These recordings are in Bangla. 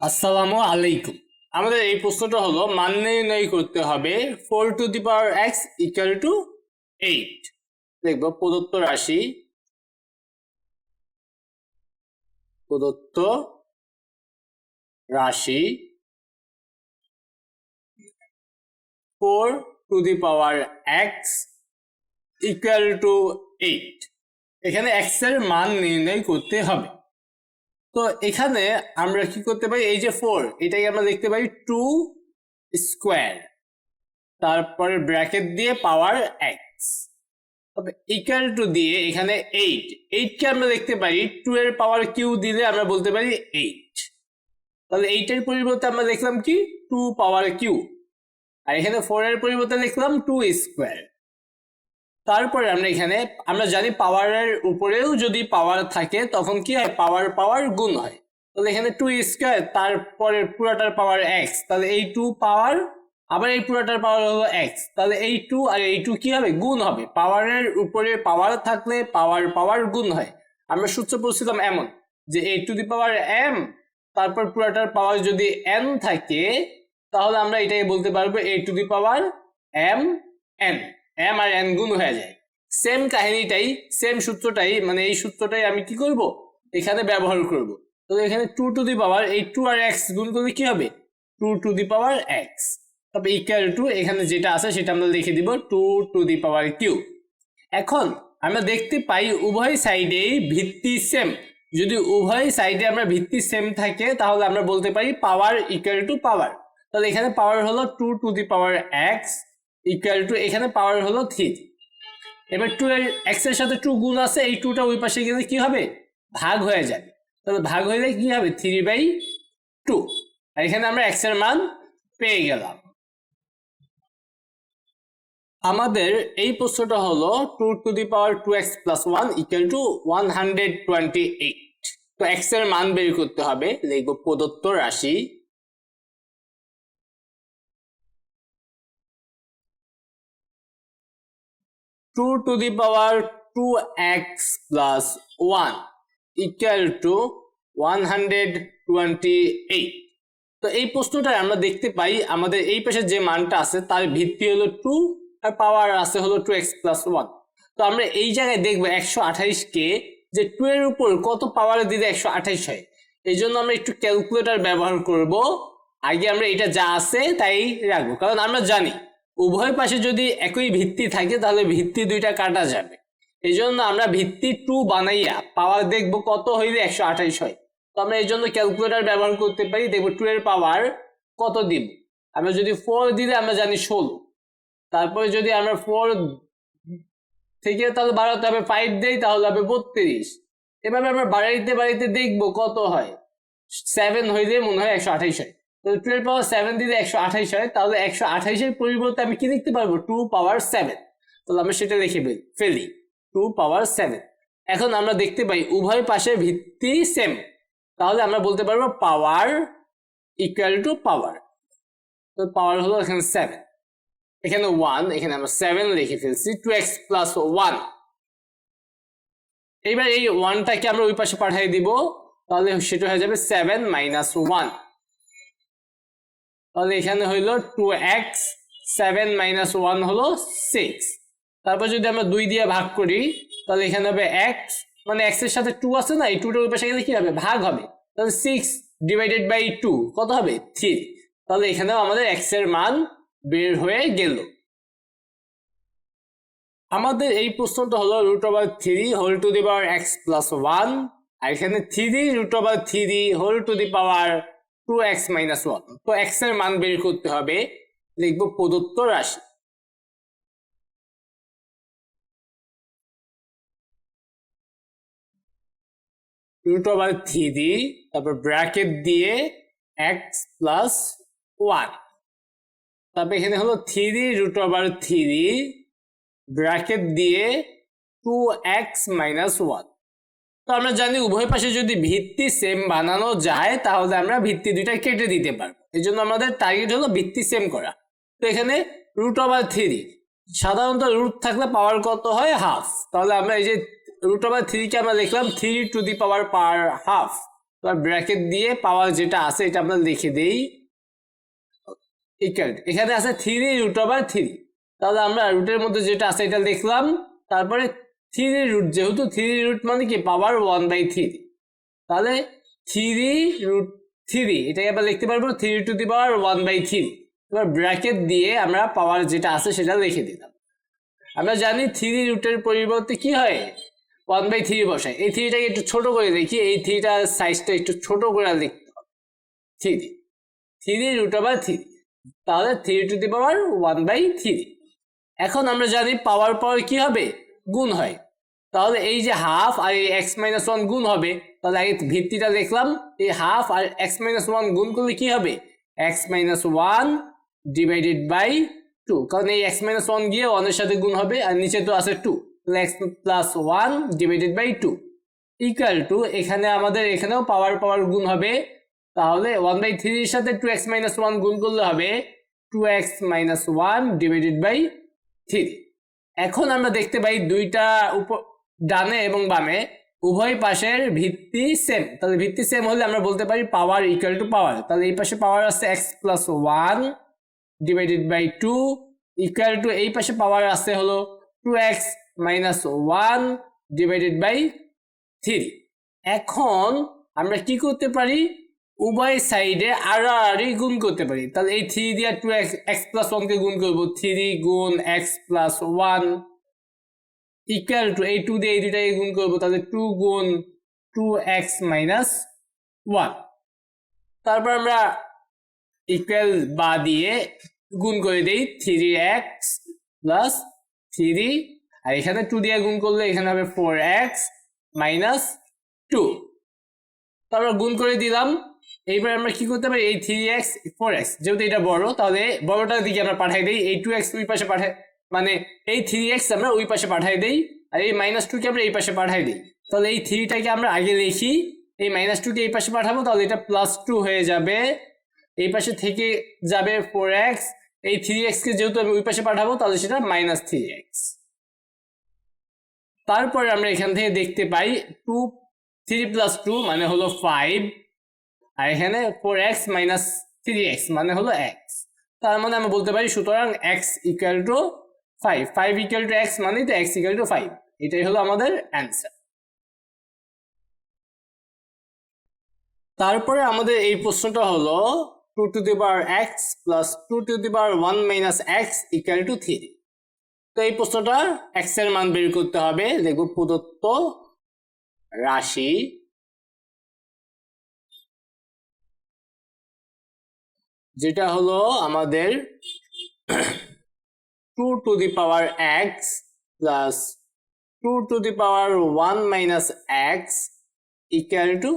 আসসালামু আলাইকুম। আমাদের এই প্রশ্নটা হলো মান নির্ণয় করতে হবে four to the power x equal to eight দেখব, প্রদত্ত রাশি প্রদত্ত রাশি four to the power x equal to eight এখানে এক্সের মান নির্ণয় করতে হবে। তো এখানে আমরা কি করতে পারি? এই যে ফোর এটাকে আমরা দেখতে পারি টু স্কোয়ার তারপরে ব্র্যাকেট দিয়ে পাওয়ার এক্স তবে ইকুয়াল টু দিয়ে এখানে এইট এইটকে আমরা দেখতে পারি টু এর পাওয়ার কিউ দিলে আমরা বলতে পারি এইট তাহলে এইটের পরিবর্তে আমরা দেখলাম কি? টু পাওয়ার কিউ আর এখানে ফোর এর পরিবর্তে দেখলাম টু স্কোয়ার তারপরে আমরা এখানে, আমরা জানি পাওয়ারের উপরেও যদি পাওয়ার থাকে, তখন কি হয়? পাওয়ার পাওয়ার গুণ হয়। তাহলে এখানে টু স্কোয়ার তারপরে পুরাটার পাওয়ার এক্স তাহলে এই টু পাওয়ার আবার এই পুরাটার পাওয়ার হলো এক্স তাহলে এই টু আর এই টু কি হবে? গুণ হবে। পাওয়ারের উপরে পাওয়ার থাকলে পাওয়ার পাওয়ার গুণ হয়। আমরা সূত্র পড়ছিলাম এমন যে এই টু দি পাওয়ার এম তারপর পুরাটার পাওয়ার যদি এন থাকে, তাহলে আমরা এটাই বলতে পারব A to the power M N M R N গুণ হয়ে যায়। সেম কাহিনীটাই সেম সূত্রটাই মানে এই সূত্রটাই আমি কি করব? এখানে ব্যবহার করব। তো এখানে টু টু দি পাওয়ার এই টু আর এক্স গুণ করলে কি হবে? Two to the power x তবে ইকুয়াল টু এখানে যেটা আছে, সেটা আমরা লিখে দিব two to the power Q এখন আমরা দেখতে পাই উভয় সাইডেই ভিত্তি সেম যদি উভয় সাইডে আমরা ভিত্তি সেম থাকে, তাহলে আমরা বলতে পারি পাওয়ার ইকুয়াল টু পাওয়ার তাহলে এখানে পাওয়ার হলো two to the power x equal to এখানে পাওয়ার হলো থ্রি এবার টু এর এক্সের সাথে টু গুণ আছে, এই টুটা ওই পাশে গেলে কি হবে? ভাগ হয়ে যাবে তাহলে ভাগ হইলে কি হবে? থ্রি বাই টু আর এখানে আমরা এক্সের মান পেয়ে গেলাম। আমাদের এই প্রশ্নটা হলো two to the power two x plus one equal to one hundred twenty eight তো এক্সের মান বের করতে হবে লিখব প্রদত্ত রাশি two to the power two x plus one equal to one hundred twenty eight তো এই প্রশ্নটায় আমরা দেখতে পাই, আমাদের এই পাশে যে মানটা আছে, তার ভিত্তি হলো টু আর পাওয়ার আছে হলো টু এক্স প্লাস ওয়ান তো আমরা এই জায়গায় দেখব একশো আঠাইশকে যে টু এর উপর কত পাওয়ার দিলে একশো আঠাইশ হয়। এই জন্য আমরা একটু ক্যালকুলেটর ব্যবহার করব। আগে আমরা এটা যা আছে তাই রাখব, কারণ আমরা জানি উভয় পাশে যদি একই ভিত্তি থাকে, তাহলে ভিত্তি দুইটা কাটা যাবে। এই জন্য আমরা ভিত্তি টু বানাইয়া পাওয়ার দেখব কত হইলে একশো আঠাইশ হয়। তো আমরা এই জন্য ক্যালকুলেটর ব্যবহার করতে পারি, দেখব টু এর পাওয়ার কত দিব। আমরা যদি ফোর দিলে আমরা জানি ষোলো। তারপরে যদি আমরা ফোর থেকে তাহলে বাড়াতে হবে ফাইভ দেই, তাহলে হবে বত্রিশ। এভাবে আমরা বাড়াইতে বাড়াইতে দেখব কত হয়। সেভেন হইলে মনে হয় একশো আঠাইশ হয়। তো টু পাওয়ার সেভেন দিলে একশো আঠাইশ হয়, তাহলে একশো আঠাইশের পরিবর্তে আমি কি লিখতে পারব? টু পাওয়ার সেভেন তাহলে আমরা সেটা লিখে ফেলি টু পাওয়ার সেভেন এখন আমরা দেখতে পাই উভয় পাশে ভিত্তি সেম তাহলে আমরা বলতে পারব পাওয়ার ইকুয়াল টু পাওয়ার তো পাওয়ার হলো এখানে সেভেন এখানে ওয়ান এখানে আমরা সেভেন লিখে ফেলছি টু এক্স প্লাস ওয়ান এইবার এই ওয়ানটাকে আমরা ওই পাশে পাঠিয়ে দিব, তাহলে সেটা হয়ে যাবে সেভেন মাইনাস ওয়ান তাহলে এখানে হইল two x seven minus one হলো সিক্স তারপর যদি আমরা দুই দিয়ে ভাগ করি, তাহলে এখানে হবে এক্স মানে এক্সের সাথে টু আছে না, এই টুটার পাশে গেলে কি হবে? ভাগ হবে। তাহলে সিক্স ডিভাইডেড বাই টু কত হবে? থ্রি তাহলে এখানেও আমাদের এক্সের মান বের হয়ে গেল। আমাদের এই প্রশ্নটা হলো root over three whole to the power x plus one আর এখানে three root over three whole to the power two x minus one তো এক্সের মান বের করতে হবে, লিখব প্রদত্ত রাশি। রুট ওভার থ্রি তারপর ব্র্যাকেট দিয়ে এক্স প্লাস ওয়ান তারপর এখানে হলো three root over three bracket দিয়ে টু এক্স মাইনাস ওয়ান তো আমরা জানি উভয় পাশে যদি ভিত্তি সেম বানানো যায়, তাহলে আমরা ভিত্তি দুইটা কেটে দিতে পারব। এই জন্য আমাদের টার্গেট হলো ভিত্তি সেম করা। তো এখানে রুট ওভার থ্রি সাধারণত রুট থাকলে পাওয়ার কত হয়? হাফ তাহলে আমরা এই যে রুট ওভার থ্রিকে আমরা লিখলাম three to the power per half bracket দিয়ে পাওয়ার যেটা আছে, এটা আমরা লিখে দিই। এখানে আছে থ্রি রুট ওভার থ্রি তাহলে আমরা রুটের মধ্যে যেটা আছে, এটা লিখলাম। তারপরে থ্রি রুট যেহেতু থ্রি রুট মানে কি? পাওয়ার ওয়ান বাই থ্রি তাহলে থ্রি রুট থ্রি এটাকে আমরা লিখতে পারব three to the power one by three এবার ব্র্যাকেট দিয়ে আমরা পাওয়ার যেটা আছে সেটা লিখে দিলাম। আমরা জানি থ্রি রুটের পরিবর্তে কি হয়? ওয়ান বাই থ্রি বসায়। এই থ্রিটাকে একটু ছোট করে দেখি। এই থ্রিটার সাইজটা একটু ছোট করে লিখতে হবে। Three three root over three তাহলে three to the power one by three এখন আমরা জানি পাওয়ার পাওয়ার কি হবে? গুণ হয়। তাহলে এই যে হাফ আর এই এক্স মাইনাস ওয়ান গুণ হবে, তাহলে আগে ভিত্তিটা দেখলাম, এই হাফ আর এক্স মাইনাস ওয়ান গুণ করলে কি হবে? X minus one divided by two কারণ এই এক্স মাইনাস ওয়ান গিয়ে ওয়ানের সাথে গুণ হবে, আর নিচে তো আছে two x plus one divided by two equal to এখানে আমাদের এখানেও পাওয়ার পাওয়ার গুণ হবে। তাহলে ওয়ান বাই থ্রির সাথে টু এক্স মাইনাস ওয়ান গুণ করলে হবে two x minus one divided by three এখন আমরা দেখতে পাই দুইটা উপ, ডানে এবং বামে, উভয় পাশের ভিত্তি সেম তাহলে ভিত্তি সেম হলে আমরা বলতে পারি পাওয়ার ইকুয়াল টু পাওয়ার তাহলে এই পাশে পাওয়ার আছে x plus one divided by two equal to এই পাশে পাওয়ার আছে হলো two x minus one divided by three এখন আমরা কি করতে পারি? উভয় সাইডে আড়াআড়ি গুণ করতে পারি। তাহলে এই থ্রি দিয়ে টু এক্স এক্স প্লাস ওয়ানকে গুণ করব। থ্রি গুণ x plus one equal to এই টু দিয়ে এই দুটাকে গুণ করব। তাহলে টু গুণ টু এক্স মাইনাস ওয়ান তারপর আমরা ইকুয়াল বা দিয়ে গুণ করে দিই থ্রি এক্স প্লাস থ্রি আর এখানে টু দিয়ে গুণ করলে এখানে হবে ফোর এক্স মাইনাস টু তারপর গুণ করে দিলাম এইবার আমরা কি করতে পারি? এই থ্রি এক্স ফোর এক্স যেহেতু এটা বড়, তাহলে বড়টার দিকে আমরা পাঠাই দিই। এই টু এক্স ওই পাশে পাঠাই মানে এই থ্রি এক্স আমরা ওই পাশে পাঠাই দিই। আর এই মাইনাস টুকে আমরা এই পাশে পাঠাই দিই। তাহলে এই থ্রিটাকে আমরা আগে লিখি। এই মাইনাস টুকে এই পাশে পাঠাবো, তাহলে এটা প্লাস টু হয়ে যাবে। এই পাশে থেকে যাবে ফোর এক্স এই থ্রি এক্সকে যেহেতু আমি ওই পাশে পাঠাবো, তাহলে সেটা মাইনাস থ্রি এক্স তারপরে আমরা এখান থেকে দেখতে পাই টু থ্রি প্লাস টু মানে হলো ফাইভ আর এখানে four x minus three x মানে হলো এক্স তার মানে আমরা বলতে পারি সুতরাং x equal to five five equal to x মানে তো এক্স ইকুয়াল টু ফাইভ এটাই হলো আমাদের অ্যান্সার তারপরে আমাদের এই প্রশ্নটা হলো two to the power x plus two to the power one minus x equal to three তো এই প্রশ্নটা এক্সের মান বের করতে হবে। দেখব প্রদত্ত রাশি। যেটা হলো আমাদের two to the power x plus two to the power one minus x equal to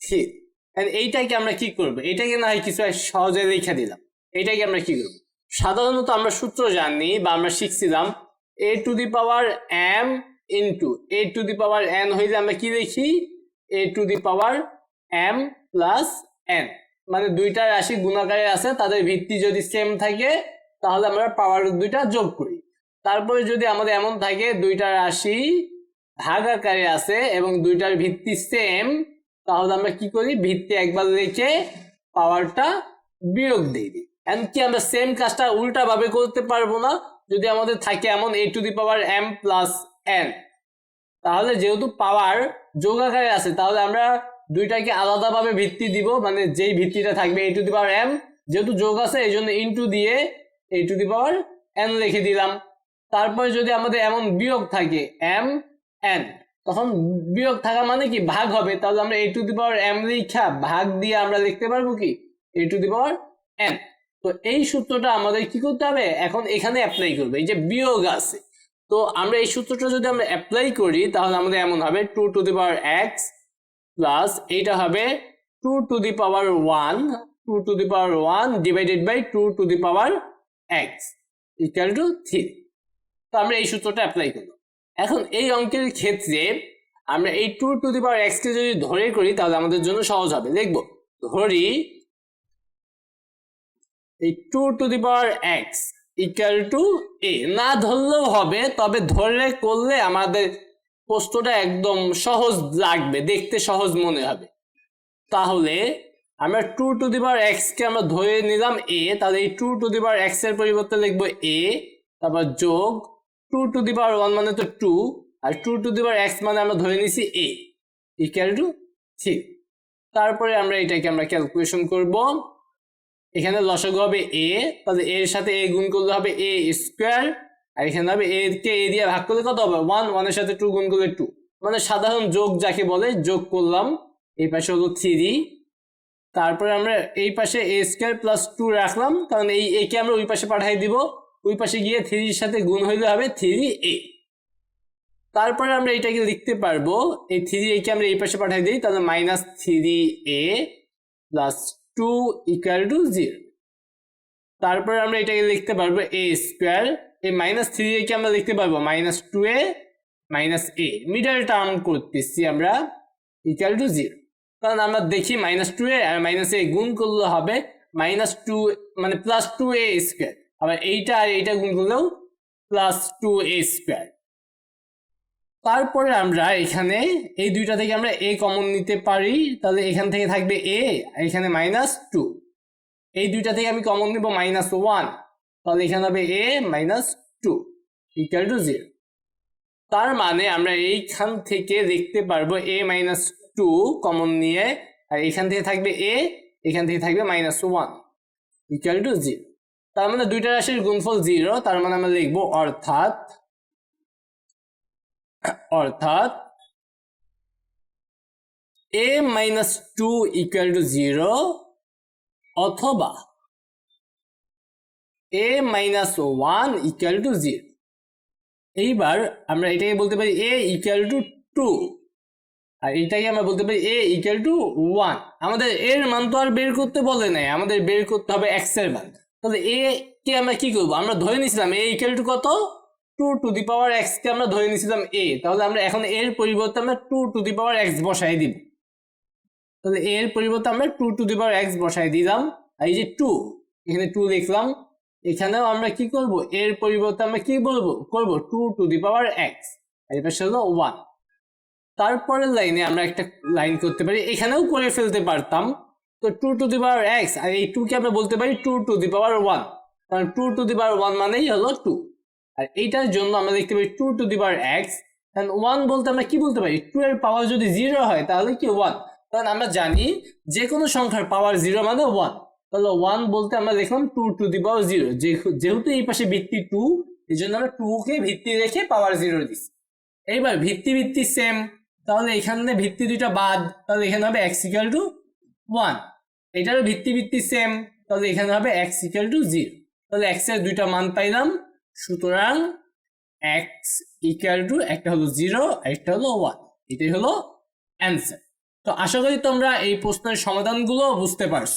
three এইটাকে আমরা কি করব? এটাকে না হয় কিছু সহজে লিখে দিলাম। এটাকে আমরা কি করব? সাধারণত আমরা সূত্র জানি বা আমরা শিখছিলাম a to the power m into a to the power n হইলে আমরা কি লিখি? A to the power m plus n মানে দুইটা রাশি গুণাকারে আছে, তাদের ভিত্তি যদি সেম থাকে, তাহলে আমরা পাওয়ার দুইটা যোগ করি। তারপরে যদি আমাদের এমন থাকে, দুইটা রাশি ভাগ আকারে আছে এবং দুইটার ভিত্তি সেম তাহলে আমরা কি করি? ভিত্তি একবার রেখে পাওয়ারটা বিয়োগ দিয়ে দিই। এমনকি আমরা সেম কাজটা উল্টাভাবে করতে পারব না, যদি আমাদের থাকে এমন a to the power m plus n তাহলে যেহেতু পাওয়ার যোগ আকারে আছে, তাহলে আমরা দুইটাকে আলাদাভাবে ভিত্তি দিব মানে যেই ভিত্তিটা থাকবে এ টু দি পাওয়ার এম যেহেতু যোগ আছে, এই জন্য ইন্টু দিয়ে এ টু দি পাওয়ার এন লিখে দিলাম। তারপরে যদি আমাদের এমন বিয়োগ থাকে এম এন তখন বিয়োগ থাকা মানে কি? ভাগ হবে। তাহলে আমরা এ টু দি পাওয়ার এম লিখা, ভাগ দিয়ে আমরা লিখতে পারব কি? এ টু দি পাওয়ার এন তো এই সূত্রটা আমাদের কি করতে হবে? এখন এখানে অ্যাপ্লাই করবে। এই যে বিয়োগ আছে। তো আমরা এই সূত্রটা যদি আমরা অ্যাপ্লাই করি, তাহলে আমাদের এমন হবে two to the power x plus এইটা হবে two to the power one two to the power one divided by two to the power x equal to three তো আমরা এই সূত্রটা অ্যাপ্লাই করলাম এখন এই অঙ্কের ক্ষেত্রে আমরা এই টু টু দি পাওয়ার এক্সকে যদি ধরে করি, তাহলে আমাদের জন্য সহজ হবে। দেখব, ধরি এই two to the power x equal to a না ধরলেও হবে, তবে ধরে করলে আমাদের প্রশ্নটা একদম সহজ লাগবে, দেখতে সহজ মনে হবে। তাহলে আমরা two to the power x কে আমরা ধরে নিলাম এ তাহলে এই টু টু দি পাওয়ার এক্সের পরিবর্তে লিখব এ তারপর যোগ two to the power one মানে তো two R two to the power x মানে আমরা ধরে নিছি এ ইকুয়াল টু থ্রি তারপরে আমরা এটাকে আমরা ক্যালকুলেশন করব। এখানে লসাগু হবে এ তাহলে এর সাথে এ গুণ করলে হবে এ স্কোয়ার আর এখানে হবে এ কে, এ দিয়ে ভাগ করলে কত হবে? ওয়ান ওয়ানের সাথে টু গুণ করলে টু মানে সাধারণ যোগ যাকে বলে, যোগ করলাম, এই পাশে হলো থ্রি তারপরে আমরা এই পাশে এ স্কোয়ার প্লাস টু রাখলাম, কারণ এই এ কে আমরা ওই পাশে পাঠাই দিব। ওই পাশে গিয়ে থ্রির সাথে গুণ হইলে হবে থ্রি এ তারপরে আমরা এটাকে লিখতে পারব, এই থ্রি এ কে আমরা এই পাশে পাঠাই দিই, তাহলে minus three a plus two equal to zero তারপরে আমরা এটাকে লিখতে পারব এ স্কোয়ার এই মাইনাস থ্রি এ কে আমরা লিখতে পারব? Minus two a minus a middle term করতেছি আমরা ইকুয়াল টু জিরো কারণ আমরা দেখি মাইনাস টু এ আর মাইনাস এ গুণ করলে হবে মাইনাস টু মানে প্লাস টু এ স্কোয়ার আবার এইটা আর এইটা গুণ করলেও প্লাস টু এ স্কোয়ার তারপরে আমরা এখানে এই দুইটা থেকে আমরা এ কমন নিতে পারি। তাহলে এখান থেকে থাকবে এ এখানে মাইনাস টু এই দুইটা থেকে আমি কমন নিব মাইনাস ওয়ান তাহলে এখানে হবে a minus two equal to zero তার মানে আমরা এইখান থেকে দেখতে পারব এ মাইনাস টু কমন নিয়ে, আর এখান থেকে থাকবে এ এখান থেকে থাকবে minus one equal to zero তার মানে দুইটা রাশির গুণফল জিরো তার মানে আমরা লিখব অর্থাৎ অর্থাৎ a minus two equal to zero অথবা a minus one equal to zero এইবার আমরা এটাকে বলতে পারি এ ইকুয়াল টু টু আর এটাকে আমরা বলতে পারি এ ইকুয়াল টু ওয়ান আমাদের এর মান তো আর বের করতে বলে নাই, আমাদের বের করতে হবে এক্সের মান। তাহলে এ কে আমরা কি করব? আমরা ধরে নিছিলাম এ ইকুয়াল টু কত? Two to the power x কে আমরা ধরে নিছিলাম এ তাহলে আমরা এখন এর পরিবর্তে আমরা two to the power x বসাই দিব। তাহলে এর পরিবর্তে আমরা two to the power x বসাই দিলাম। আর এই যে টু এখানে টু লিখলাম এখানেও আমরা কি করব? এর পরিবর্তে আমরা কি বলব? করব টু টু দি পাওয়ার এক্সের পাশে হলো ওয়ান তারপরের লাইনে আমরা একটা লাইন করতে পারি। এখানেও করে ফেলতে পারতাম। তো two to the power x আর এই টু কে আমরা বলতে পারি two to the power one কারণ two to the power one মানেই হলো টু আর এইটার জন্য আমরা দেখতে পারি two to the power x and one বলতে আমরা কি বলতে পারি? টু এর পাওয়ার যদি জিরো হয়, তাহলে কি ওয়ান কারণ আমরা জানি যে কোনো সংখ্যার পাওয়ার জিরো মানে ওয়ান তাহলে ওয়ান বলতে আমরা লিখলাম two to the power zero যেহেতু এই পাশে ভিত্তি টু এই জন্য আমরা টু কে ভিত্তি রেখে পাওয়ার জিরো দিচ্ছি এইবার ভিত্তি ভিত্তি সেম তাহলে এখানে ভিত্তি দুইটা বাদ, তাহলে এখানে হবে এক্স ইকুয়াল টু ওয়ান এটারও ভিত্তি ভিত্তি সেম তাহলে এখানে হবে এক্স ইকুয়াল টু জিরো তাহলে এক্সের দুইটা মান পাইলাম, সুতরাং এক্স ইকাল টু একটা হলো জিরো একটা হলো ওয়ান এটাই হলো অ্যান্সার তো আশা করি তোমরা এই প্রশ্নের সমাধানগুলো বুঝতে পারছ।